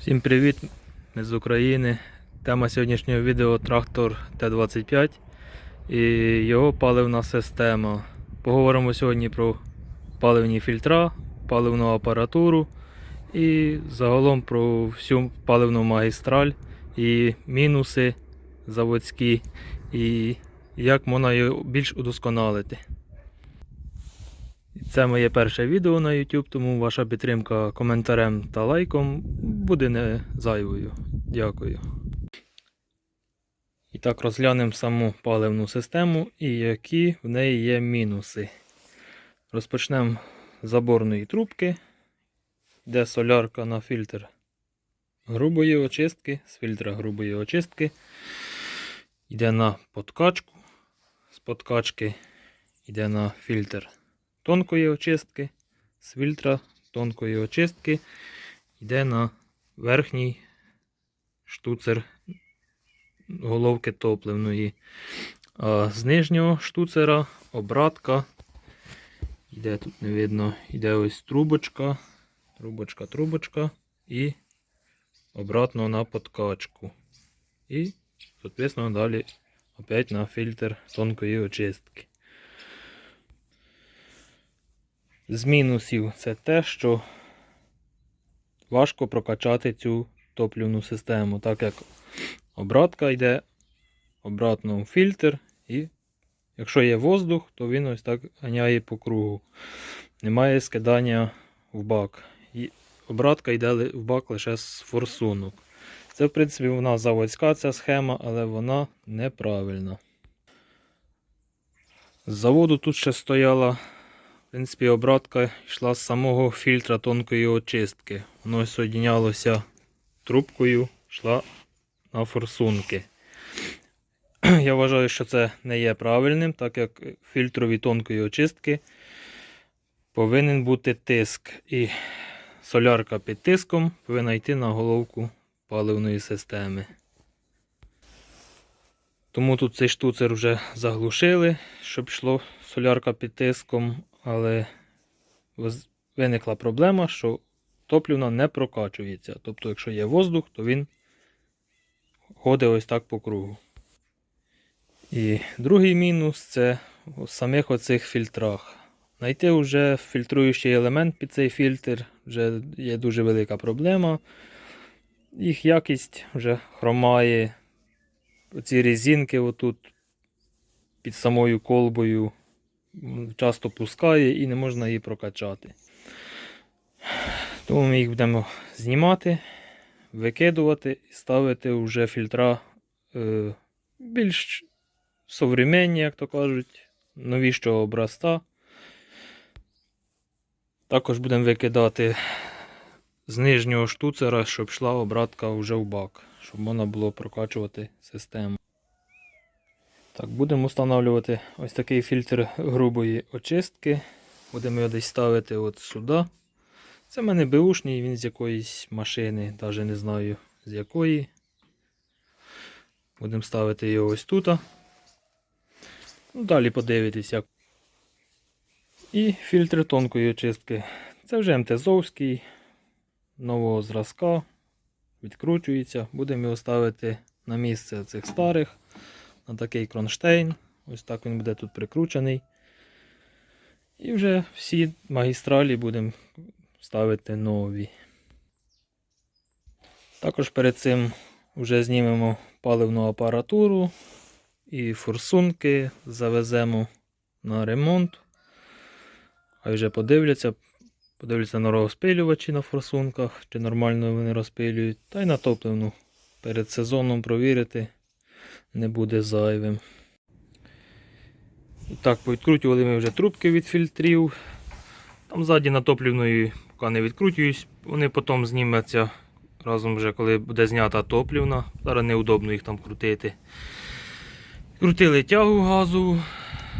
Всім привіт! Ми з України. Тема сьогоднішнього відео трактор Т-25 і його паливна система. Поговоримо сьогодні про паливні фільтра, паливну апаратуру і загалом про всю паливну магістраль і мінуси заводські, і як можна її більш удосконалити. Це моє перше відео на YouTube, тому ваша підтримка коментарем та лайком буде не зайвою. Дякую. І так розглянемо саму паливну систему і які в неї є мінуси. Розпочнемо з заборної трубки, де солярка на фільтр грубої очистки, з фільтра грубої очистки. Йде на подкачку. З подкачки йде на фільтр тонкої очистки, з фільтра тонкої очистки йде на верхній штуцер головки топливної. А з нижнього штуцера обратка. Йде тут не видно, йде ось трубочка, трубочка, трубочка і обратно на подкачку. І, соответственно, далі опять на фільтр тонкої очистки. З мінусів це те, що важко прокачати цю топлівну систему, так як обратка йде обратно в фільтр, і якщо є воздух, то він ось так ганяє по кругу. Немає скидання в бак. І обратка йде в бак лише з форсунок. Це, в принципі, вона заводська ця схема, але вона неправильна. З заводу тут ще стояла в принципі, обратка йшла з самого фільтра тонкої очистки. Воно соєднялося трубкою, йшла на форсунки. Я вважаю, що це не є правильним, так як фільтрові тонкої очистки повинен бути тиск. І солярка під тиском повинна йти на головку паливної системи. Тому тут цей штуцер вже заглушили, щоб йшло солярка під тиском, але виникла проблема, що топлівна не прокачується. Тобто, якщо є воздух, то він ходить ось так по кругу. І другий мінус це у самих оцих фільтрах. Знайти вже фільтруючий елемент під цей фільтр вже є дуже велика проблема. Їх якість вже хромає. Оці резинки отут під самою колбою часто пускає і не можна її прокачати. Тому ми їх будемо знімати, викидувати і ставити вже фільтра е, більш современні, як то кажуть, новішого образця. Також будемо викидати з нижнього штуцера, щоб йшла обратка вже в бак, щоб можна було прокачувати систему. Так, будемо встановлювати ось такий фільтр грубої очистки. Будемо його десь ставити от сюди. Це в мене беушний, він з якоїсь машини, навіть не знаю з якої. Будемо ставити його ось тут. Ну, далі подивитись, як. І фільтр тонкої очистки. Це вже МТЗовський, нового зразка. Відкручується. Будемо його ставити на місце цих старих на такий кронштейн. Ось так він буде тут прикручений. І вже всі магістралі будемо ставити нові. Також перед цим вже знімемо паливну апаратуру і форсунки завеземо на ремонт. Хай вже подивляться, подивляться на розпилювачі на форсунках, чи нормально вони розпилюють, та й на топливну перед сезоном провірити не буде зайвим. І так, повідкрутювали ми вже трубки від фільтрів. Там ззаді натоплівної, поки не відкрутююсь, вони потім зніметься разом вже, коли буде знята топлівна. Зараз неудобно їх там крутити. Крутили тягу газу,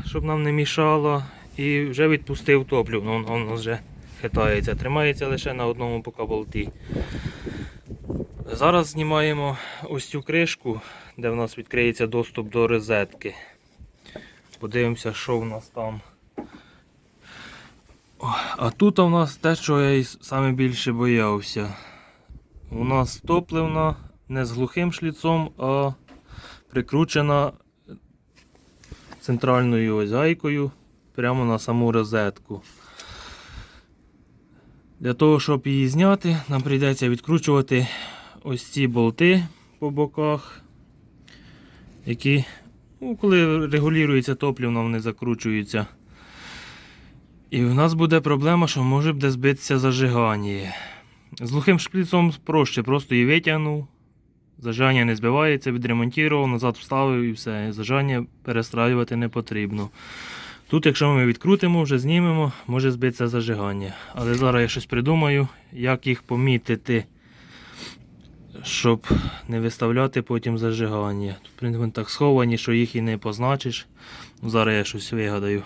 щоб нам не мішало. І вже відпустив топлівну. Вон, вон вже хитається. Тримається лише на одному поки болті. Зараз знімаємо ось цю кришку, де в нас відкриється доступ до розетки. Подивимося, що в нас там. А тут у нас те, що я і саме більше боявся. у нас топливна не з глухим шліцом, а прикручена центральною ось гайкою прямо на саму розетку. Для того, щоб її зняти, нам прийдеться відкручувати ось ці болти по боках, які, ну, коли регулюється топливно, вони закручуються. І в нас буде проблема, що може буде збитися зажигання. З глухим шприцом проще, просто її витягнув. Зажигання не збивається, відремонтував, назад вставив і все. Зажигання перестраювати не потрібно. Тут, якщо ми відкрутимо, вже знімемо, може збитися зажигання. Але зараз я щось придумаю, як їх помітити, щоб не виставляти потім зажигання. Тут в вони так сховані, що їх і не позначиш. Ну, Зараз я щось вигадаю.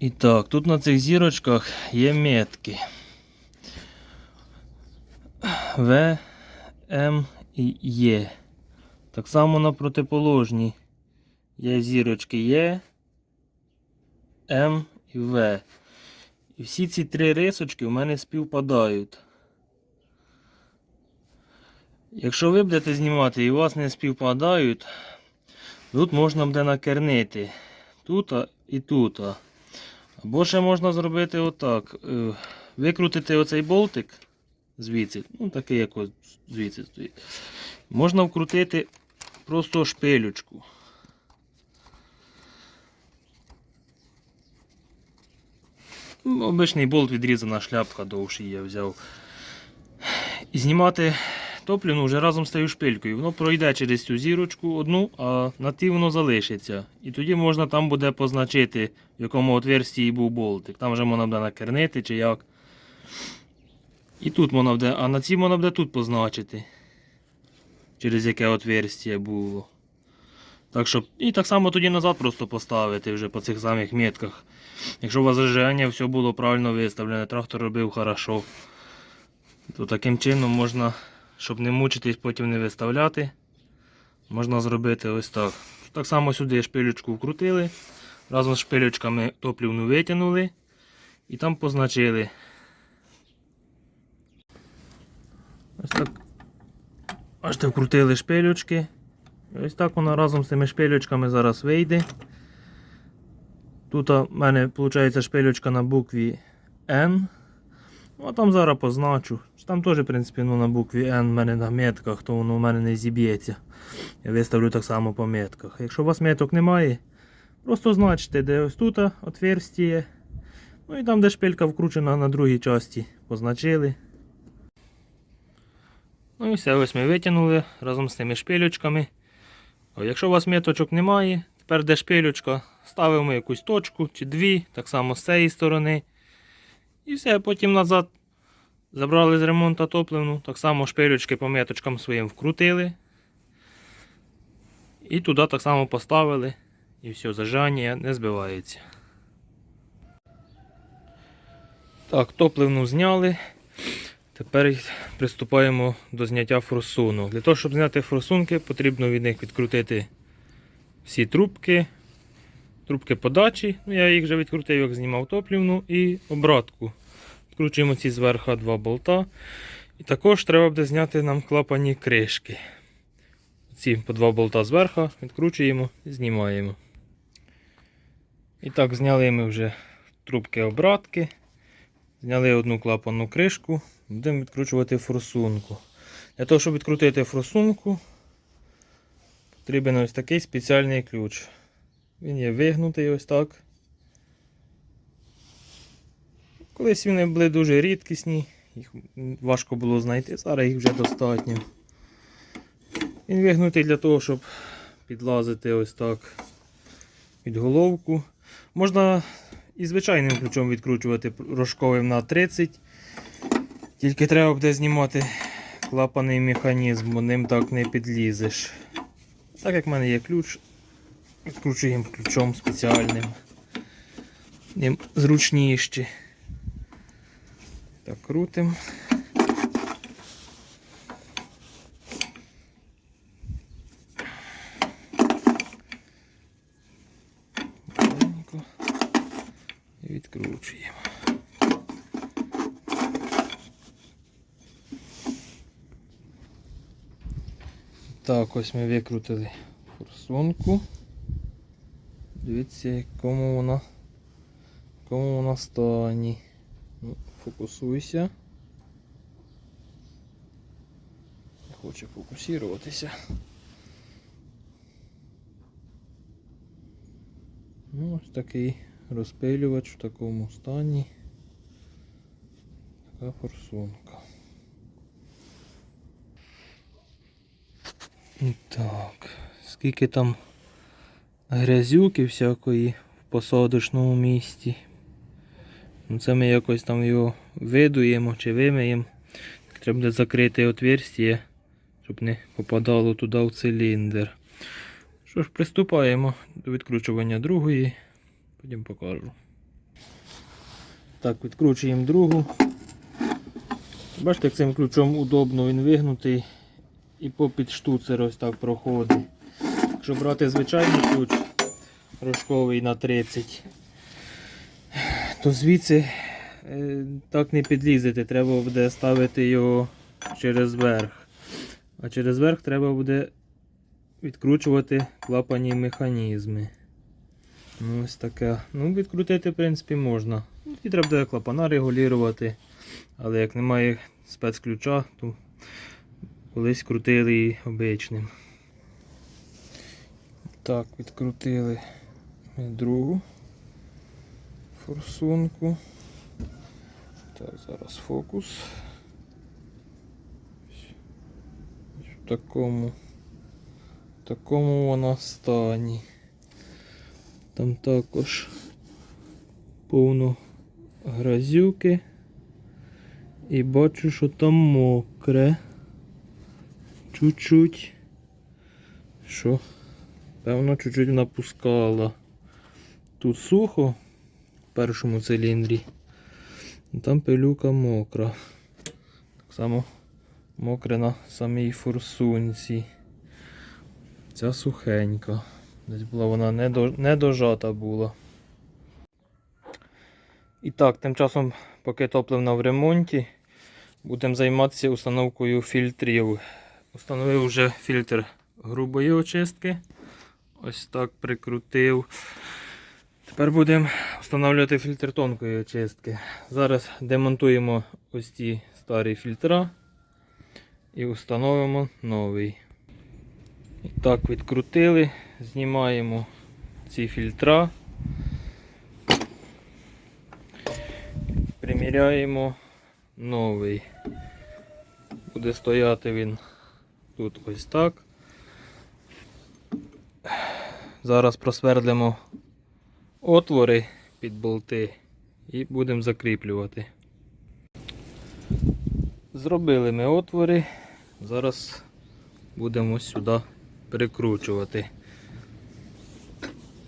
І так, тут на цих зірочках є метки. В, М і Є. Так само на протиположній є зірочки Є, М і В. І всі ці три рисочки у мене співпадають. Якщо ви будете знімати і у вас не співпадають, тут можна буде накернити. Тут і тут. Або ще можна зробити отак. е, Викрутити оцей болтик звідси, ну такий, як звідси стоїть. Можна вкрутити просто шпилючку. Ну, Обичний болт відрізана шляпка довший я взяв. І знімати топлівну вже разом з тією шпилькою. Воно пройде через цю зірочку одну, а на тій воно залишиться. І тоді можна там буде позначити, в якому отверстії був болтик. Там вже можна буде накернити чи як. І тут можна буде, а на цій можна буде тут позначити. Через яке отверстие було. Так що, і так само тоді назад просто поставити вже по цих самих метках. Якщо у вас зажигання все було правильно виставлене, трактор робив хорошо, то таким чином можна, щоб не мучитись, потім не виставляти, можна зробити ось так. Так само сюди шпилючку вкрутили, разом з шпилючками топлівну витягнули і там позначили. Ось так. Бачите, вкрутили шпилючки. Ось так вона разом з тими шпилючками зараз вийде. Тут у мене виходить шпилючка на букві N. Ну, а там зараз позначу. Там теж, в принципі, ну, на букві N в мене на метках, то воно в мене не зіб'ється. Я виставлю так само по метках. Якщо у вас меток немає, просто значите, де ось тут отверстіє. Ну і там, де шпилька вкручена на другій часті, позначили. Ну і все, ось ми витягнули разом з тими шпилючками. О, якщо у вас меточок немає, тепер де шпилючка, ставимо якусь точку чи дві, так само з цієї сторони. І все, потім назад забрали з ремонту топливну, так само шпилючки по меточкам своїм вкрутили. І туди так само поставили. І все, зажання не збивається. Так, топливну зняли. Тепер приступаємо до зняття форсунок. Для того, щоб зняти форсунки, потрібно від них відкрутити всі трубки, трубки подачі. Ну, я їх вже відкрутив, як знімав топлівну, і обратку. Відкручуємо ці зверху два болта. І також треба буде зняти нам клапані кришки. Ці по два болта зверху відкручуємо і знімаємо. І так, зняли ми вже трубки обратки. Зняли одну клапанну кришку, будемо відкручувати форсунку. Для того, щоб відкрутити форсунку, потрібен ось такий спеціальний ключ. Він є вигнутий ось так. Колись вони були дуже рідкісні, їх важко було знайти, зараз їх вже достатньо. Він вигнутий для того, щоб підлазити ось так під головку. Можна і звичайним ключом відкручувати рожковим на 30. Тільки треба буде знімати клапаний механізм, бо ним так не підлізеш. Так як в мене є ключ, відкручуємо ключом спеціальним. Їм зручніше. Так, крутим. І відкручуємо. Так, ось ми викрутили форсунку. Дивіться, якому вона, в якому вона стані. Ну, фокусуйся. Не хоче фокусуватися. Ну, ось такий розпилювач в такому стані. Така форсунка. І Так, скільки там грязюки всякої в посадочному місті. Ну, Це ми якось там його видуємо чи вимиємо. Треба буде закрити отверстие, щоб не попадало туди в циліндр. Що ж, приступаємо до відкручування другої. Потім покажу. Так, відкручуємо другу. Бачите, цим ключом удобно він вигнутий і попід штуцер ось так проходить. Якщо брати звичайний ключ рожковий на 30, то звідси е, так не підлізете, треба буде ставити його через верх. А через верх треба буде відкручувати клапані механізми. Ну, ось таке. Ну, відкрутити, в принципі, можна. І треба буде клапана регулювати. Але як немає спецключа, то колись крутили і обичним. Так, відкрутили ми другу форсунку. Так, зараз фокус. В такому, в такому вона стані. Там також повно грязюки. І бачу, що там мокре. Чуть-чуть. Що? Певно, чуть-чуть напускала. Тут сухо в першому циліндрі. Там пилюка мокра. Так само мокре на самій форсунці. Ця сухенька. Десь була вона не, дожата була. І так, тим часом, поки топливна в ремонті, будемо займатися установкою фільтрів. Установив вже фільтр грубої очистки. Ось так прикрутив. Тепер будемо встановлювати фільтр тонкої очистки. Зараз демонтуємо ось ці старі фільтра і встановимо новий. І так, відкрутили, знімаємо ці фільтра. Приміряємо новий. Буде стояти він тут ось так. Зараз просвердлимо отвори під болти і будемо закріплювати. Зробили ми отвори, зараз будемо сюди перекручувати.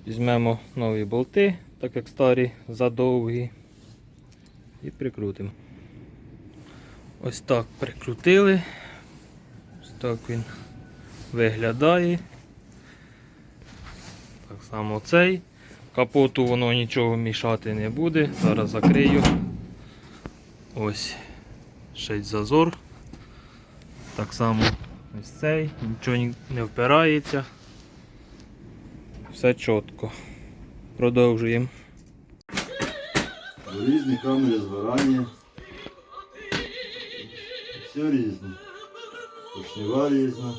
Візьмемо нові болти, так як старі задовгі, і прикрутимо. Ось так прикрутили. Ось так він виглядає. Так само цей. Капоту воно нічого мішати не буде. Зараз закрию. Ось ще зазор. Так само ось цей, нічого не впирається. Все чітко. Продовжуємо. Різні камери збирання. Все різне. Поршнева різна.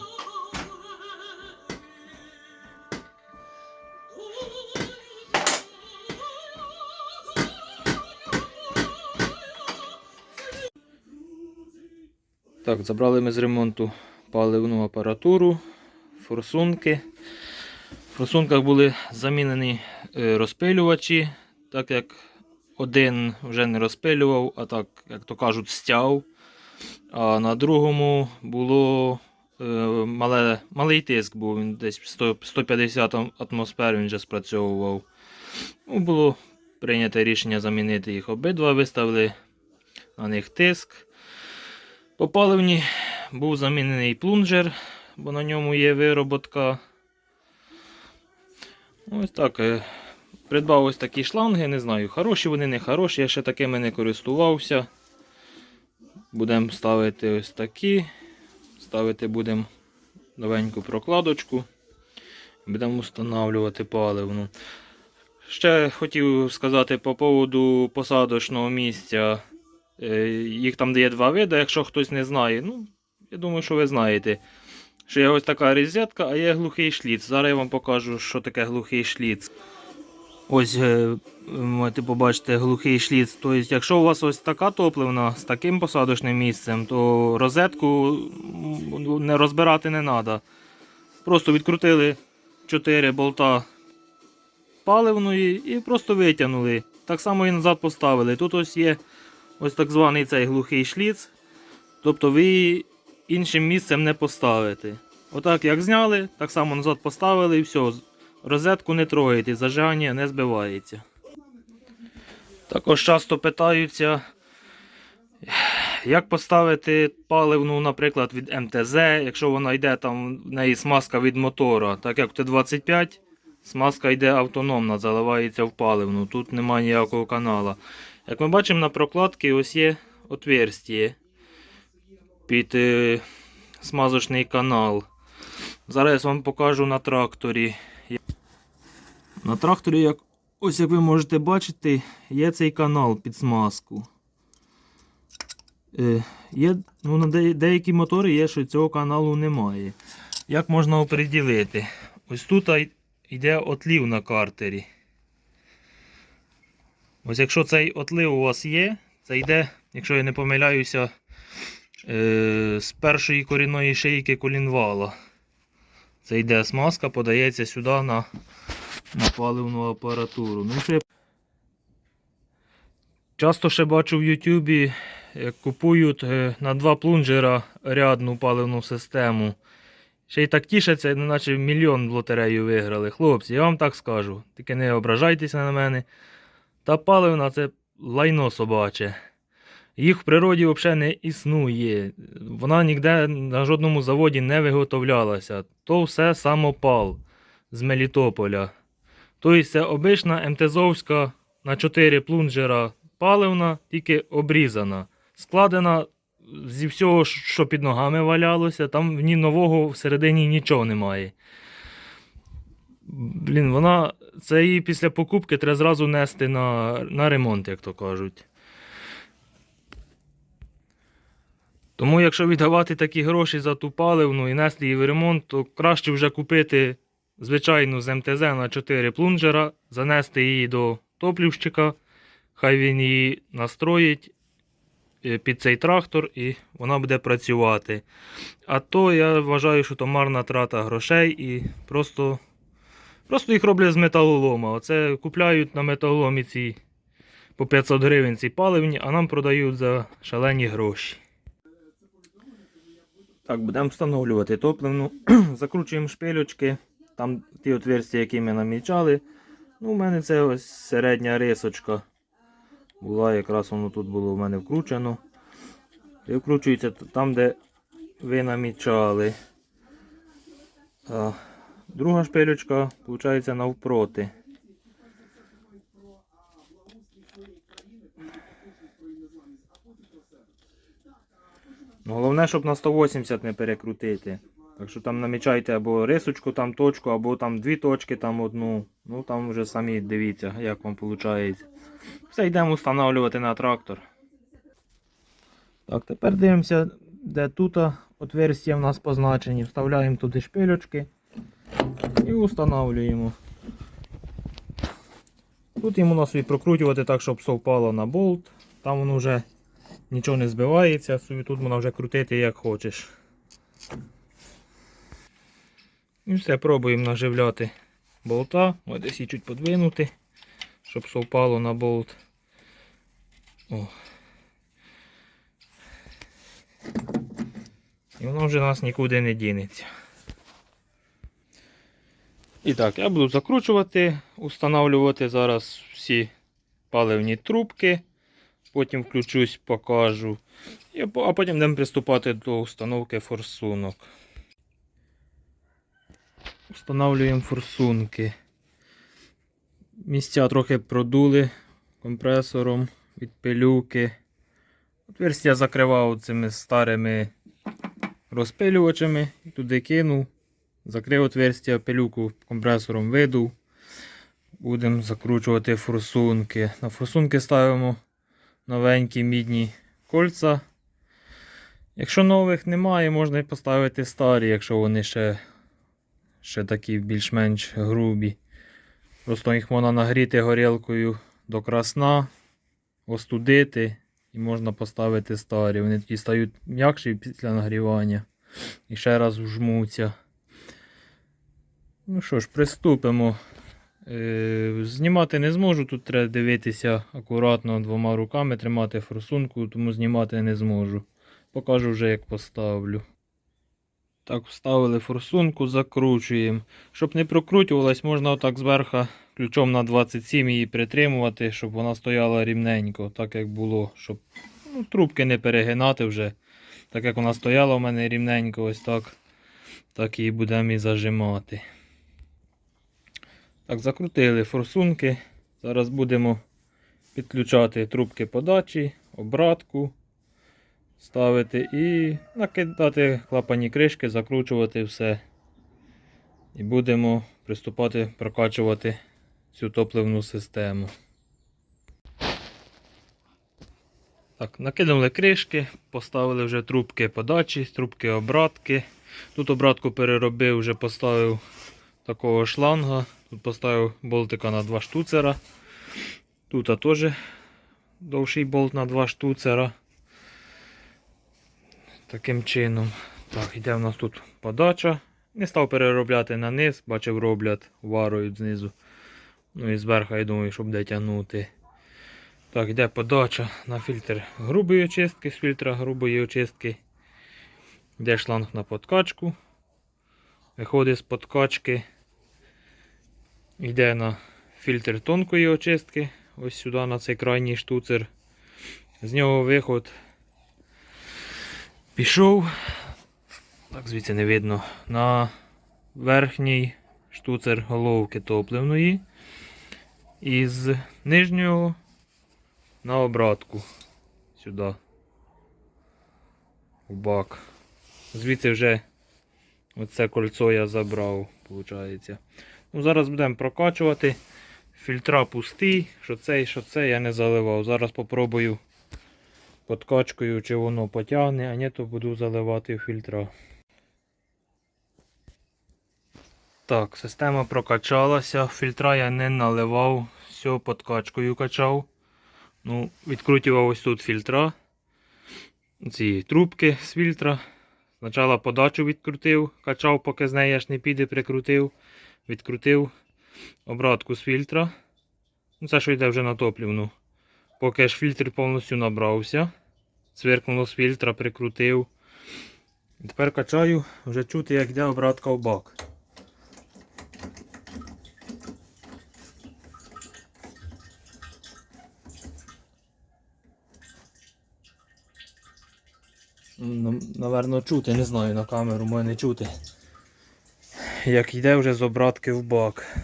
Так, забрали ми з ремонту паливну апаратуру, форсунки. В форсунках були замінені е, розпилювачі, так як один вже не розпилював, а так, як то кажуть, стяв. А на другому було е, мале, малий тиск, був він десь 100, 150 атмосфер він вже спрацьовував. Ну, було прийнято рішення замінити їх обидва, виставили на них тиск. По паливні був замінений плунжер, бо на ньому є вироботка. Ось так. е, Придбав ось такі шланги, не знаю, хороші вони, не хороші, я ще такими не користувався. Будемо ставити ось такі. Ставити будемо новеньку прокладочку. Будемо встановлювати паливну. Ще хотів сказати по поводу посадочного місця. Е, Їх там є два види, якщо хтось не знає. Ну, я думаю, що ви знаєте. Що є ось така розетка, а є глухий шліц. Зараз я вам покажу, що таке глухий шліц. Ось е, можете побачити глухий шліц. Тобто, якщо у вас ось така топливна з таким посадочним місцем, то розетку не розбирати не треба. Просто відкрутили 4 болта паливної і просто витягнули. Так само і назад поставили. Тут ось є ось так званий цей глухий шліц. Тобто ви її іншим місцем не поставите. Отак як зняли, так само назад поставили і все. Розетку не трогаєте, зажигання не збивається. Також часто питаються, як поставити паливну, наприклад, від МТЗ, якщо вона йде там в неї смазка від мотора, так як в Т-25, смазка йде автономна, заливається в паливну, тут немає ніякого канала. Як ми бачимо на прокладці, ось є отверстие під е, смазочний канал. Зараз вам покажу на тракторі. На тракторі, як, ось як ви можете бачити, є цей канал під смазку. Е, є, ну, на де, деякі мотори є, що цього каналу немає. Як можна оприділити? Ось тут йде отлів на картері. Ось якщо цей отлив у вас є, це йде, якщо я не помиляюся, е, з першої корінної шийки колінвала. Це йде смазка, подається сюди на, на паливну апаратуру. Ну, ще... Часто ще бачу в Ютубі, як купують е, на два плунжера рядну паливну систему. Ще й так тішаться, неначе мільйон в лотерею виграли. Хлопці, я вам так скажу. Тільки не ображайтеся на мене. Та паливна це лайно собаче. Їх в природі взагалі не існує. Вона ніде на жодному заводі не виготовлялася. То все самопал з Мелітополя. Тобто це обична МТЗовська на 4 плунжера паливна, тільки обрізана. Складена зі всього, що під ногами валялося, там в ній нового всередині нічого немає. Блін, вона. Це її після покупки треба зразу нести на, на ремонт, як то кажуть. Тому, якщо віддавати такі гроші за ту паливну і нести її в ремонт, то краще вже купити звичайну з МТЗ на 4 плунжера, занести її до топлівщика, хай він її настроїть під цей трактор і вона буде працювати. А то я вважаю, що то марна трата грошей і просто, просто їх роблять з металолома. Оце купляють на металоломі ці по 500 гривень ці паливні, а нам продають за шалені гроші. Так, будемо встановлювати топливну. Закручуємо шпилючки. Там ті отверстия, які ми намічали. Ну, у мене це ось середня рисочка. Була якраз воно тут було в мене вкручено. І вкручується там, де ви намічали. А друга шпилючка, виходить, навпроти. Ну, Головне, щоб на 180 не перекрутити. Так що там намічайте або рисочку, там точку, або там дві точки, там одну. Ну там вже самі дивіться, як вам виходить. Все, йдемо встановлювати на трактор. Так, тепер дивимося, де тут отверстия в нас позначені. Вставляємо туди шпилючки і встановлюємо. Тут йому нас прокрутювати так, щоб совпало на болт. Там воно вже нічого не збивається, тут можна вже крутити як хочеш. І все, пробуємо наживляти болта. Ось десь її чуть подвинути, щоб совпало на болт. О. І воно вже нас нікуди не дінеться. І так, я буду закручувати, установлювати зараз всі паливні трубки. Потім включусь, покажу. А потім будемо приступати до установки форсунок. Встановлюємо форсунки. Місця трохи продули компресором від пилюки. Отверстя закривав цими старими розпилювачами, туди кинув, закрив отверстя, пилюку компресором видув. Будемо закручувати форсунки. На форсунки ставимо новенькі мідні кольца. Якщо нових немає, можна і поставити старі, якщо вони ще, ще такі більш-менш грубі. Просто їх можна нагріти горілкою до красна, остудити і можна поставити старі. Вони тоді стають м'якші після нагрівання. І ще раз вжмуться. Ну що ж, приступимо. Е, Знімати не зможу, тут треба дивитися акуратно двома руками, тримати форсунку, тому знімати не зможу. Покажу вже як поставлю. Так, вставили форсунку, закручуємо. Щоб не прокручувалась, можна отак зверху ключом на 27 її притримувати, щоб вона стояла рівненько, так як було, щоб ну, трубки не перегинати вже. Так як вона стояла у мене рівненько, ось так, так її будемо і зажимати. Так, закрутили форсунки. Зараз будемо підключати трубки подачі, обратку ставити і накидати клапані кришки, закручувати все. І будемо приступати прокачувати цю топливну систему. Так, накинули кришки, поставили вже трубки подачі, трубки обратки. Тут обратку переробив, вже поставив такого шланга. Тут поставив болтика на два штуцера. Тут теж довший болт на два штуцера. Таким чином. Так, йде в нас тут подача. Не став переробляти на низ, бачив, роблять, варують знизу. Ну і зверху, я думаю, щоб де тягнути. Так, йде подача на фільтр грубої очистки, з фільтра грубої очистки. Йде шланг на подкачку. Виходить з подкачки. Йде на фільтр тонкої очистки. Ось сюди на цей крайній штуцер. З нього виход пішов. Так, звідси не видно. На верхній штуцер головки топливної. І з нижнього на обратку. Сюди. У бак. Звідси вже оце кольцо я забрав, виходить. Ну, зараз будемо прокачувати. Фільтра пусті, що це і що це я не заливав. Зараз попробую подкачкою, чи воно потягне, а ні, то буду заливати фільтра. Так, система прокачалася, фільтра я не наливав, все подкачкою качав. Ну, Відкрутював ось тут фільтра. Ці трубки з фільтра. Спочатку подачу відкрутив, качав, поки з неї аж не піде, прикрутив. Відкрутив обратку з фільтра. Ну, Це що йде вже на топлівну. Поки аж фільтр повністю набрався. Цвиркнуло з фільтра, прикрутив. Тепер качаю, вже чути, як йде обратка в бак. Ну, Наверно, чути, не знаю, на камеру може не чути. Як йде вже з обратки в бак.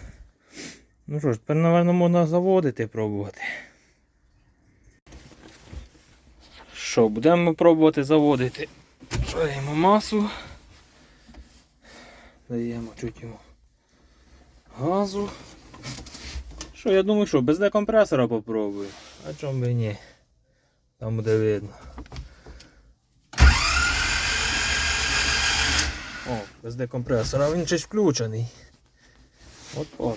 Ну що ж, тепер, напевно, можна заводити, пробувати. Що, будемо пробувати заводити. Даємо масу. Даємо чуть йому газу. Що, я думаю, що, без декомпресора попробую. А чому би ні? Там буде видно. О, без декомпресора, він щось включений. От падло.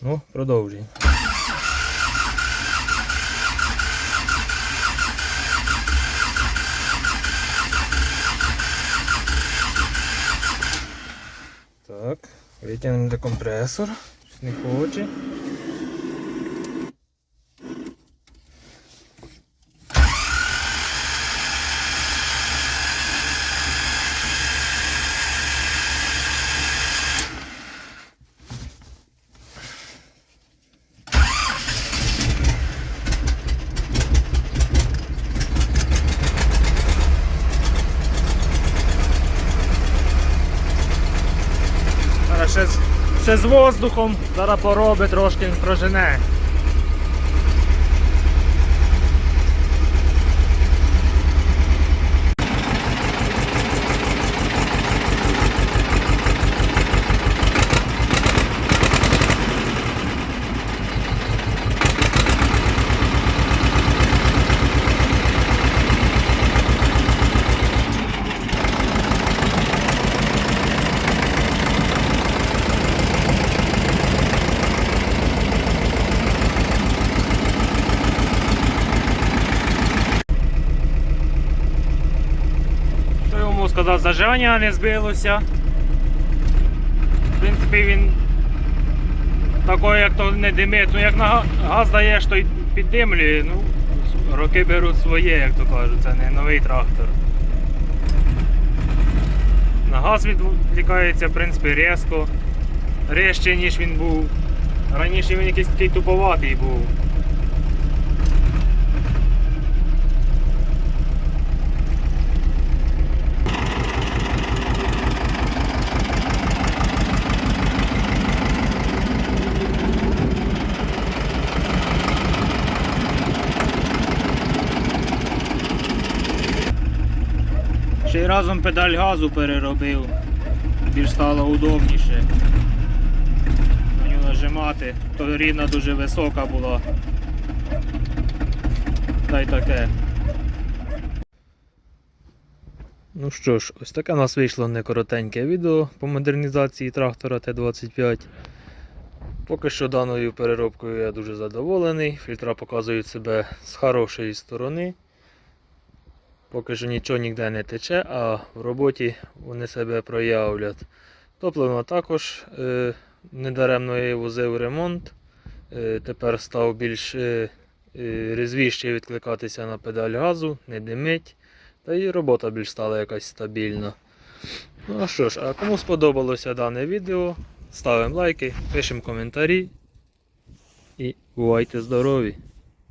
Ну, продовжуємо. Так, витягнемо декомпресор. Щось не хоче. Зараз ще, з- воздухом, зараз поробить трошки прожене. Сказав, зажигання не збилося. В принципі, він такий, як то не димить. Ну як на газ даєш, то й піддимлює. Ну, роки беруть своє, як то кажуть, це не новий трактор. На газ відвлікається, в принципі, різко. Резче, ніж він був. Раніше він якийсь такий туповатий був. Разом педаль газу переробив. Більш стало удобніше. На нього нажимати. То рівна дуже висока була. Та й таке. Ну що ж, ось таке у нас вийшло некоротеньке відео по модернізації трактора Т-25. Поки що даною переробкою я дуже задоволений. Фільтра показують себе з хорошої сторони. Поки що нічого ніде не тече, а в роботі вони себе проявлять. Топливо також е, недаремно я возив ремонт. Е, тепер став більш е, е, різвіше відкликатися на педаль газу, не димить. Та і робота більш стала якась стабільна. Ну а що ж, а кому сподобалося дане відео, ставимо лайки, пишемо коментарі і бувайте здорові!